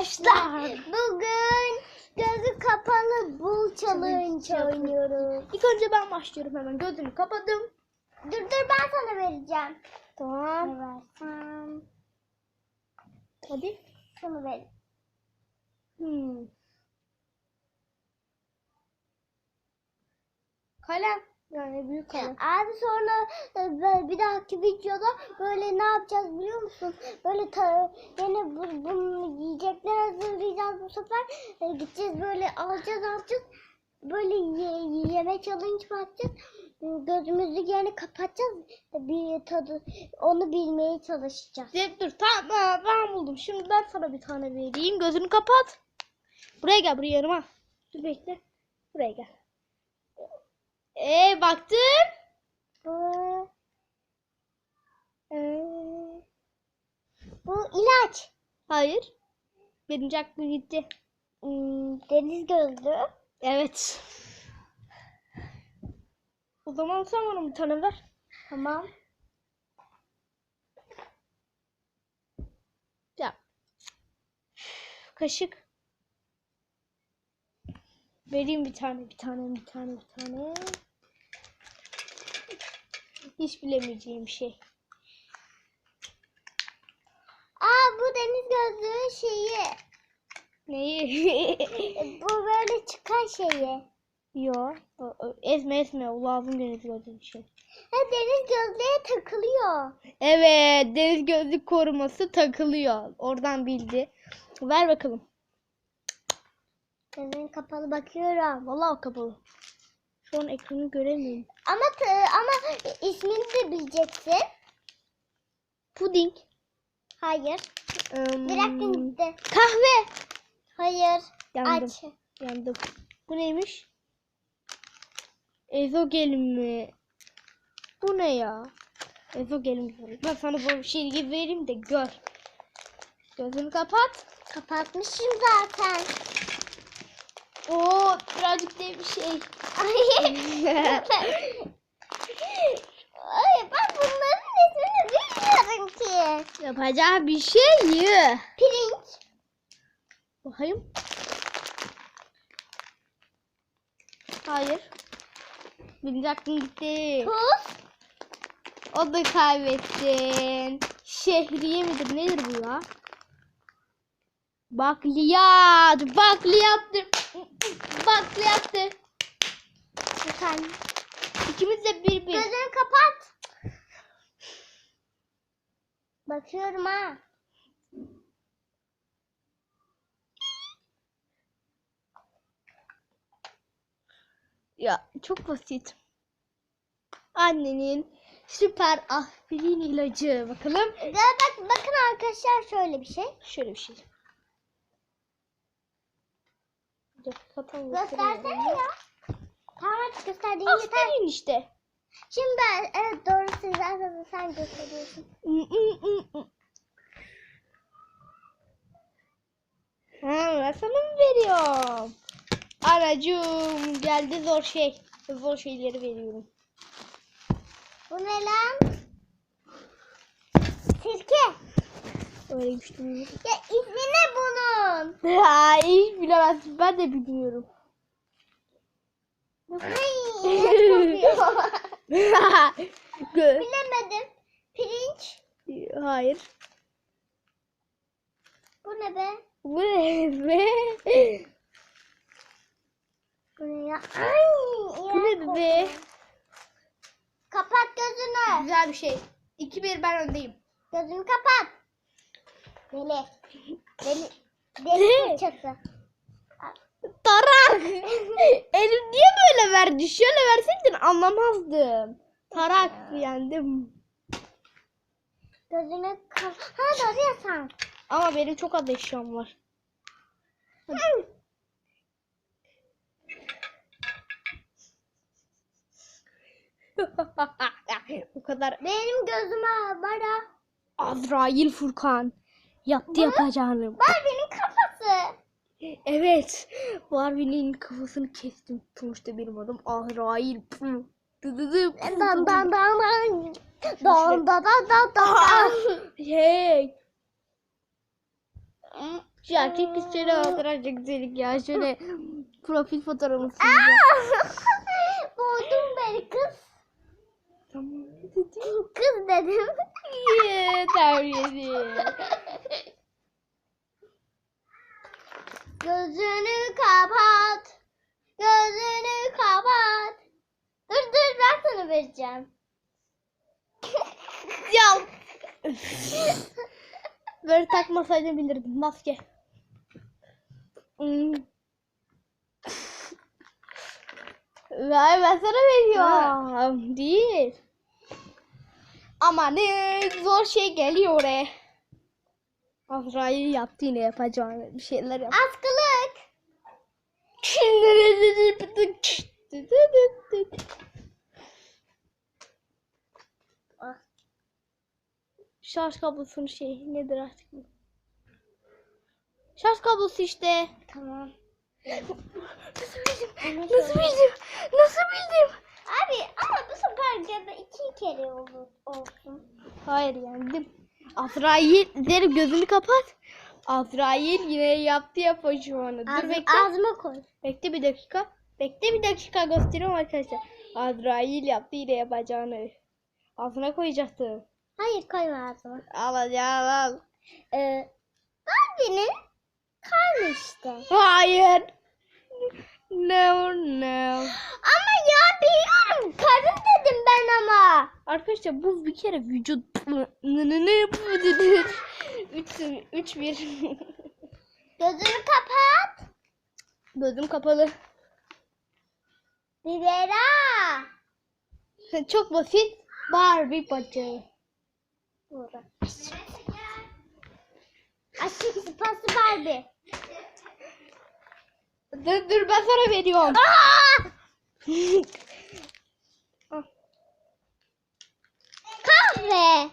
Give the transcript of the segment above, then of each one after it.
arkadaşlar. Bugün gözü kapalı bul challenge oynuyoruz. İlk önce ben başlıyorum hemen. Gözümü kapadım. Dur dur ben sana vereceğim. Tamam. Ne versem? Hadi. Şunu ver. Hmm. Kalem. Yani büyük kalem. Abi sonra e, bir dahaki videoda böyle ne yapacağız biliyor musun? Böyle yine bu, bunu yiyecekler hazırlayacağız bu sefer. E, gideceğiz böyle alacağız alacağız. Böyle ye, yeme challenge yapacağız. E, Gözümüzü yani kapatacağız. Bir tadı onu bilmeye çalışacağız. Zeynep dur tamam ben buldum. Şimdi ben sana bir tane vereyim. Gözünü kapat. Buraya gel buraya yanıma. Dur bekle. Buraya gel. Ee baktın. Bu, Ee, bu ilaç. hayır. Birinci aklım gitti. Hmm, deniz gözlü. Evet. O zaman sen bana bir tane ver. Tamam. Ya. Kaşık. Vereyim bir tane, bir tane, bir tane, bir tane. Hiç bilemeyeceğim şey. Aa bu deniz gözlü şeyi. Neyi? Bu böyle çıkan şeyi. Yo. o- Ezme ezme. O lazım deniz gözlü bir şey. Ha, deniz gözlüğe takılıyor. Evet. Deniz gözlük koruması takılıyor. Oradan bildi. Ver bakalım. Gözün kapalı bakıyorum. Vallahi kapalı. Şu an ekranı göremiyorum. Ama ama ismini de bileceksin. Puding. Hayır. Im, Bir hakkın gitti. kahve. Hayır. Yandım. Aç. Yandım. Bu neymiş? Ezogelin mi? Bu ne ya? Ezogelin diyorum. Ben sana bu şey gibi vereyim de gör. Gözünü kapat. Kapatmışım zaten. Oo birazcık da bir şey. Ay. Ben bunların ismini bilmiyorum ki. Yapacağı bir şey yok. Pirinç. Bakayım. Hayır. Birinci aklım gitti. Tuz. O da kaybettin. Şehriye midir nedir bu ya? Bakliyat. Bakliyattır. Bakliyattır. Efendim. İkimiz de bir bir. Gözünü kapat. Bakıyorum ha. Ya çok basit. Annenin süper aspirin ilacı. Bakalım. Ya bak bakın arkadaşlar şöyle bir şey. Şöyle bir şey. Dur, Göstersene ya. Tamam hadi gösterdiğin yeter. Aspirin işte. Şimdi ben evet doğru sen sen gösteriyorsun. Ha, sana mı veriyorum? Anacığım geldi zor şey. Zor şeyleri veriyorum. Bu ne lan? Sirke. Değil mi? Ya ismi ne bunun? Ha, hiç bilemezsin. Ben de bilmiyorum. Bilemedim. Pirinç. Hayır. Bu ne be? Bu ne be? Bu ne ya? Ay, Bu ne be? Kapat gözünü. Güzel bir şey. 2-1 ben öndeyim. Gözünü kapat. Deli. Deli. Deli fırçası. Tarak. Elim niye böyle verdi? Şöyle verseydin anlamazdım. Tarak yendim. Gözünü kapat. Ha doğru ya sen. Ama benim çok az eşyam var. Bu kadar. Benim gözüme bara. Azrail Furkan. Yaptı yapacağını. Barbie'nin kafası. Evet. Barbie'nin kafasını kestim. Sonuçta benim adım dı. Dan dan dan dan. Dan dan dan dan dan. Hey. Şu erkek kız şöyle hatırlayacak güzellik ya. Şöyle profil fotoğrafını sileceğim. Boğdun beni kız. Tamam. Kız dedim. Yeah, terbiyeli. Gözünü kapat. Gözünü kapat. Dur dur ben sana vereceğim. Ya. Böyle takmasaydım bilirdim. Maske. Hmm. Vay ben sana veriyorum. Değil. Ama ne zor şey geliyor oraya. Azrail yaptı yine yapacağını bir şeyler yap. Askılık. Şarj kablosunun şey nedir artık bu? Şarj kablosu işte. Tamam. Nasıl bildim? Nasıl bildim? Nasıl bildim? Abi ama bu sefer da iki kere olur, olsun. Hayır yendim. Azrail derim gözünü kapat. Azrail yine yaptı yapacağını. Dur Ağzı- bekle. Ağzıma koy. Bekle bir dakika. Bekle bir dakika gösteriyorum arkadaşlar. Azrail yaptı yine yapacağını. Ağzına koyacaktı. Hayır koyma ağzıma. Alacağım al. Ee, abinin karnı işte. Hayır. No no. Ama ya biliyorum karın dedim ben ama. Arkadaşlar bu bir kere vücut 3 3 1 Gözünü kapat. Gözüm kapalı. Bibera. Çok basit. Barbie bacağı. Burada. Aşık sıpası Barbie. Dur dur ben sana veriyorum. Aa! Al. Kahve.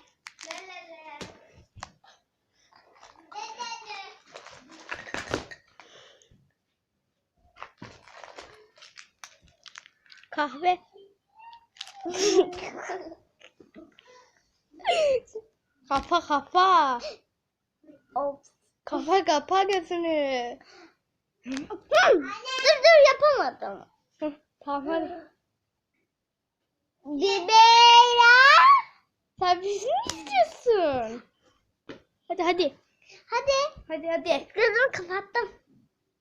Kahve. Kapa kapa. of. Kapa kapa gözünü. dur dur yapamadım. Tamam hadi. Bibera. Sen bizi mi istiyorsun? Hadi hadi. Hadi. Hadi hadi. Gözümü kapattım.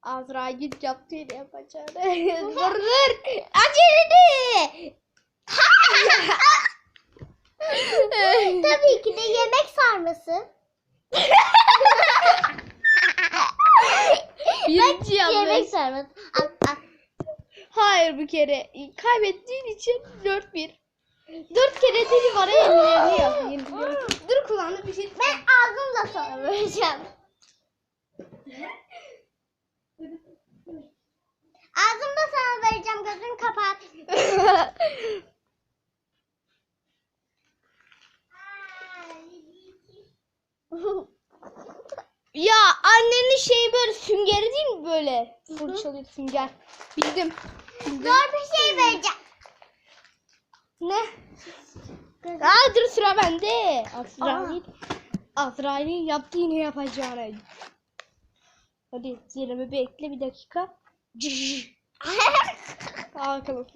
Azrail yaptı yine yapacağını. dur dur. Aç elini. Tabii ki de yemek sarması. Birinci Yemek yanlış. sarması. Al, al. Hayır bir kere. Kaybettiğin için 4-1. 4 kere deli var ellerini yap. yeniliyor. Dur kulağını bir şey. Ben ağzımla sana vereceğim. Ağzımda sana vereceğim. Gözünü kapat. ya annenin şeyi böyle süngeri değil mi böyle? Fırçalıyor sünger. Bildim. Zor bir şey vereceğim. Ne? Aa dur sıra bende. Azrail. Azrail'in yaptı yine yapacağını. Hadi zilimi bekle bir dakika. Al bakalım.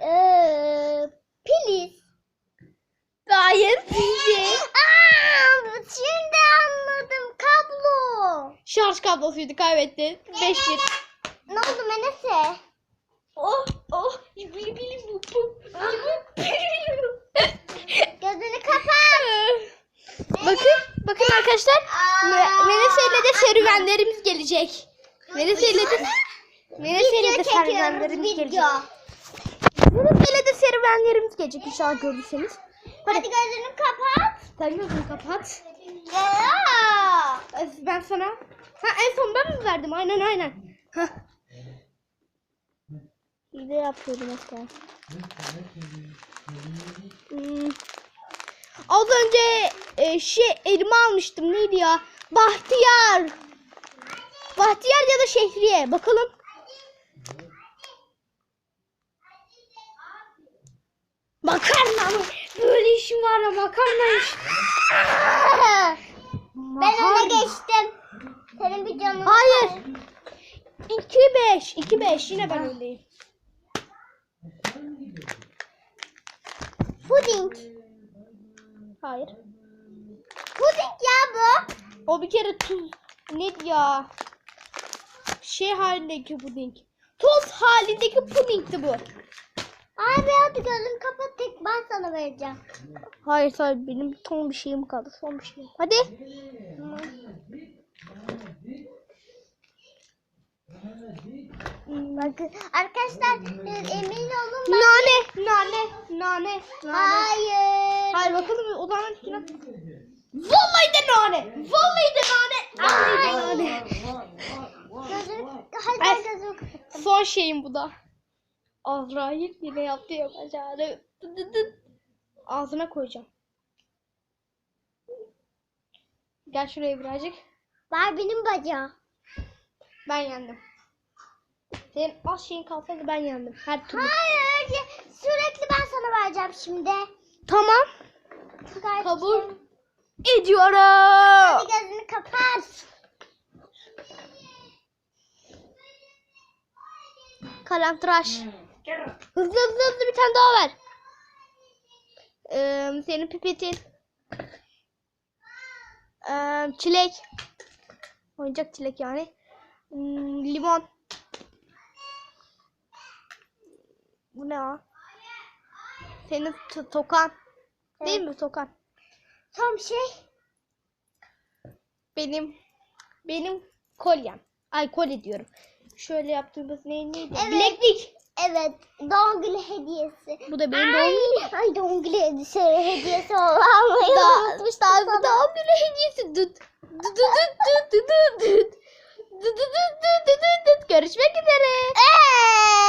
Eee, Pilis. Hayır. Aa, şimdi anladım. Kablo. Şarj kablosuydu kaybetti. 5-1. Ne oldu Menese? Oh oh. Bili bili bu bu. Gözünü kapat. Bakın bakın arkadaşlar. De serüvenlerimiz gelecek. De de Video çekiyoruz serüvenlerimiz gelecek. Menese'yle de serüvenlerimiz gelecek inşallah görürseniz. Hadi gözünü kapat. Sen gözünü kapat. Ya. Ben sana. Ha en son ben mi verdim? Aynen aynen. Ha. De yapıyordum hatta. Hmm. Az önce e, şey elime almıştım. Neydi ya? Bahtiyar. Bahtiyar ya da Şehriye. Bakalım. Makarna mı? Böyle işim var ya makarna iş. Ben öne geçtim. Senin bir canın Hayır. var. 2-5. 2-5. Yine ben öndeyim. Puding. Hayır. Puding. O bir kere tuz. Ne ya? Şey halindeki puding. Toz halindeki pudingti bu. Abi hadi gözünü kapat tek ben sana vereceğim. Hayır hayır benim son bir şeyim kaldı. Son bir şeyim. Hadi. Bakın arkadaşlar e, emin olun. Nane. Nane. Nane. Nane. Hayır. Hayır bakalım o zaman üstüne. Vallahi de nane. Vallahi de nane. Vallahi de nane. Gözünü, hayır Ay. Son şeyim bu da. Azrail yine yaptı yapacağını. Ağzına koyacağım. Gel şuraya birazcık. Barbie'nin bacağı. Ben yendim. Senin az şeyin kalsaydı ben yendim. Her türlü. Hayır sürekli ben sana vereceğim şimdi. Tamam. Kabul. Ediyorum. Hadi gözünü kapat. Kalem tıraş. Hızlı hızlı hızlı bir tane daha ver. Ee, senin pipetin. Ee, çilek. Oyuncak çilek yani. Hmm, limon. Bu ne o? Senin tokan. Değil mi tokan? Bir şey. Benim benim kolyem. Ay kolye diyorum. Şöyle yaptığımız ne neydi? Evet. Bileklik. Evet. Doğum günü hediyesi. Bu da benim Ay, doğum günüm. Ay doğum günü hediyesi, hediyesi olmayı Daha, unutmuştum daha sana. doğum günü hediyesi. Düt düt düt düt düt. Düt düt düt düt düt düt. Görüşmek üzere. Ee,